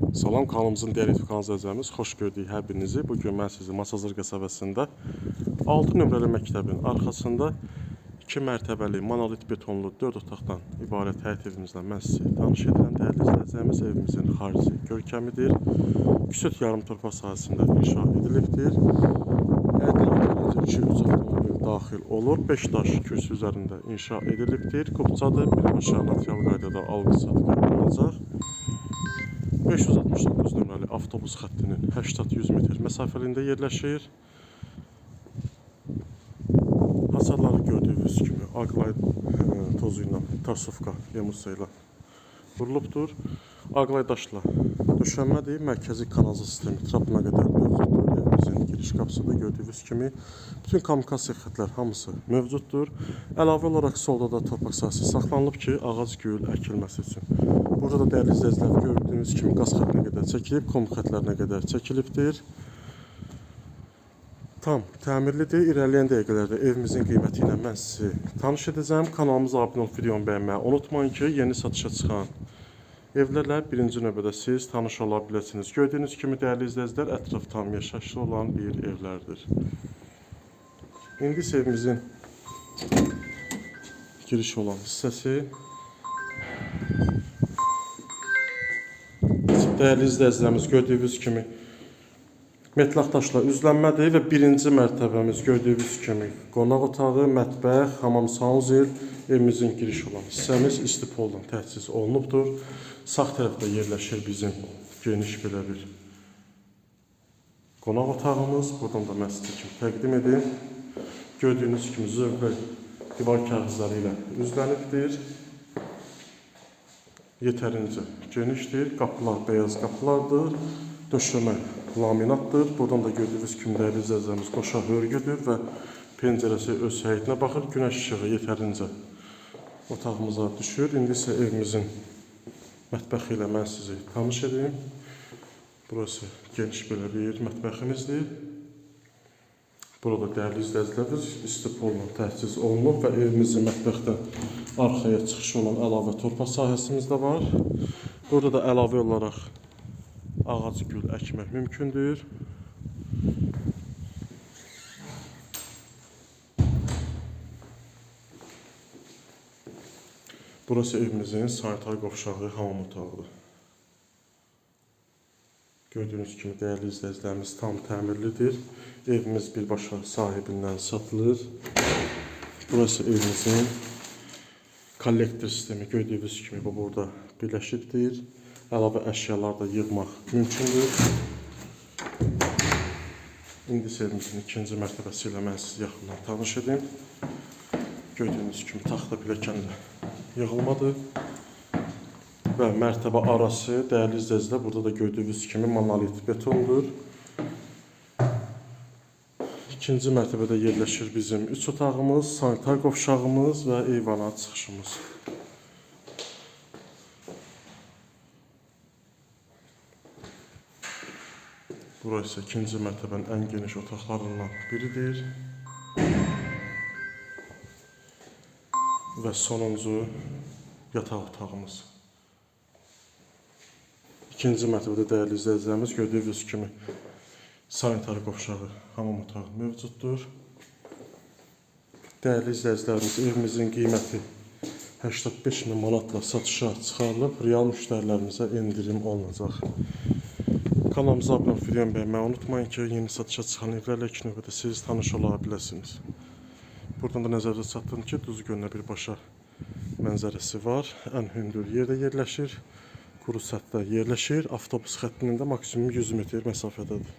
Salam kanalımızın digər YouTube kanalı izləyicilərimiz, xoş gördük hər birinizi. Bu gün mən sizi Masazır qəsəbəsində 6 nömrəli məktəbin arxasında 2 mərtəbəli monolit betonlu 4 otaqdan ibarət həyət evimizlə mən sizi tanış edirəm. Dəyərli izləyicilərimiz, evimizin xarici görkəmidir. Küçük yarım torpaq sahəsində inşa edilibdir. Həyətə yetərincə 200 avtomobil daxil olur. 5 daş kürsü üzərində inşa edilibdir. Kupçadır, birbaşa notarial qaydada alqı-satqı olunacaq. 569 nömrəli avtobus xəttinin 80-100 metr məsafəliyində yerləşir. Hasarları gördüyünüz kimi Aqlay e, tozu ilə, Tarsovka Yemusa ilə vurulubdur. Aqlay daşla döşənmədir. Mərkəzi kanalizasiya sistemi trapına qədər mövcuddur. Evimizin giriş qapısında gördüyünüz kimi bütün kommunikasiya xətlər hamısı mövcuddur. Əlavə olaraq solda da torpaq sahəsi saxlanılıb ki, ağac gül əkilməsi üçün. Burada da dəyərli izləyicilər gördüyünüz kimi qaz xəttinə qədər çəkilib, komut xətlərinə qədər çəkilibdir. Tam təmirlidir. İrəliyən dəqiqələrdə evimizin qiyməti ilə mən sizi tanış edəcəm. Kanalımıza abunə olub videomu bəyənməyi unutmayın ki, yeni satışa çıxan evlərlə birinci növbədə siz tanış ola biləsiniz. Gördüyünüz kimi dəyərli izləyicilər, ətraf tam yaşayışlı olan bir evlərdir. İndi isə evimizin giriş olan hissəsi. Dəyərli izləyicilərimiz, gördüyünüz kimi metlaq daşla üzlənmədir və birinci mərtəbəmiz gördüyünüz kimi qonaq otağı, mətbəx, hamam sanuzel evimizin giriş olan hissəmiz istipolla təchiz olunubdur. Sağ tərəfdə yerləşir bizim geniş belə bir qonaq otağımız. Buradan da sizə kimi təqdim edim. Gördüyünüz kimi zövqlə divar kağızları ilə üzlənibdir. Yetərincə genişdir. Qapılar beyaz qapılardır. Döşəmə laminatdır. Buradan da gördüyünüz kimi dəyərli izləyicilərimiz qoşa hörgüdür və pəncərəsi öz həyətinə baxır. Günəş işığı yetərincə otağımıza düşür. İndi isə evimizin mətbəxi ilə mən sizi tanış edeyim. Burası geniş belə bir mətbəximizdir. Burada dəyərli izləyicilərimiz istipolla təchiz olunub və evimizin mətbəxdən arxaya çıxışı olan əlavə torpaq sahəsimiz də var. Burada da əlavə olaraq ağac gül əkmək mümkündür. Burası evimizin sanitar qovşağı hamam otağıdır. Gördüyünüz kimi dəyərli izləyicilərimiz tam təmirlidir. Evimiz birbaşa sahibindən satılır. Burası evimizin kollektor sistemi gördüyünüz kimi bu burada birləşibdir. Əlavə əşyalar da yığmaq mümkündür. İndi evimizin ikinci mərtəbəsi ilə mən sizi yaxından tanış edim. Gördüyünüz kimi taxta pilləkən də yığılmadı. Və mərtəbə arası dəyərli izləyicilər burada da gördüyünüz kimi monolit betondur. İkinci mərtəbədə yerləşir bizim üç otağımız, sanitar qovşağımız və eyvana çıxışımız. Burası ikinci mərtəbənin ən geniş otaqlarından biridir. Və sonuncu yataq otağımız. İkinci mərtəbədə dəyərli izləyicilərimiz gördüyünüz kimi sanitar qovşağı, hamam otağı mövcuddur. Dəyərli izləyicilərimiz, evimizin qiyməti 85 min manatla satışa çıxarılıb, real müştərilərimizə endirim olunacaq. Kanalımıza abunə olub videomu bəyənməyi unutmayın ki, yeni satışa çıxan evlərlə ilk növbədə siz tanış ola biləsiniz. Buradan da nəzərdə çatdırın ki, Duz gölünə birbaşa mənzərəsi var. Ən hündür yerdə yerləşir. Quru səthdə yerləşir. Avtobus xəttinin də maksimum 100 metr məsafədədir.